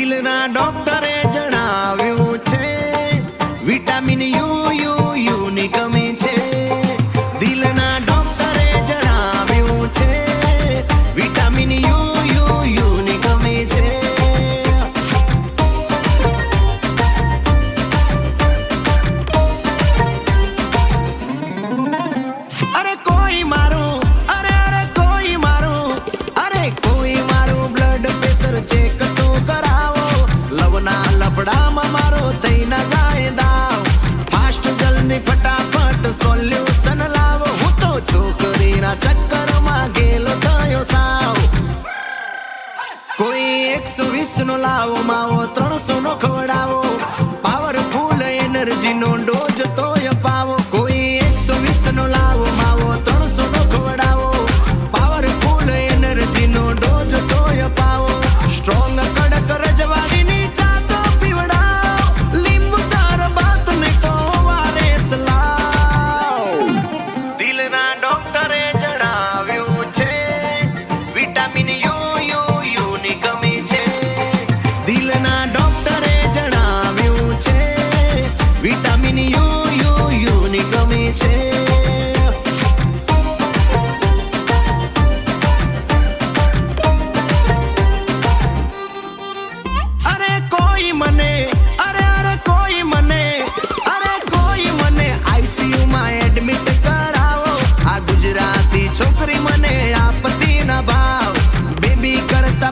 દિલના ડોક્ટરે જણાવ્યું છે, વિટામિન યુ યુ યુ ની અરે કોઈ મારું, અરે અરે કોઈ મારું, અરે કોઈ મારું બ્લડ પ્રેશર ચેક સોલ્યુશન લાવો હું તો છોકરીના ચક્કરમાં ગેલો થયો સાવ કોઈ એકસો વીસ નો લાવો માવો ત્રણસો નો ખવડાવો પાવરફુલ એનર્જી નો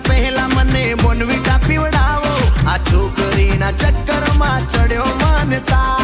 પહેલા મને બોનવીટા પીવડાવો. આ છોકરીના ચક્કરમાં ચડ્યો માનતા.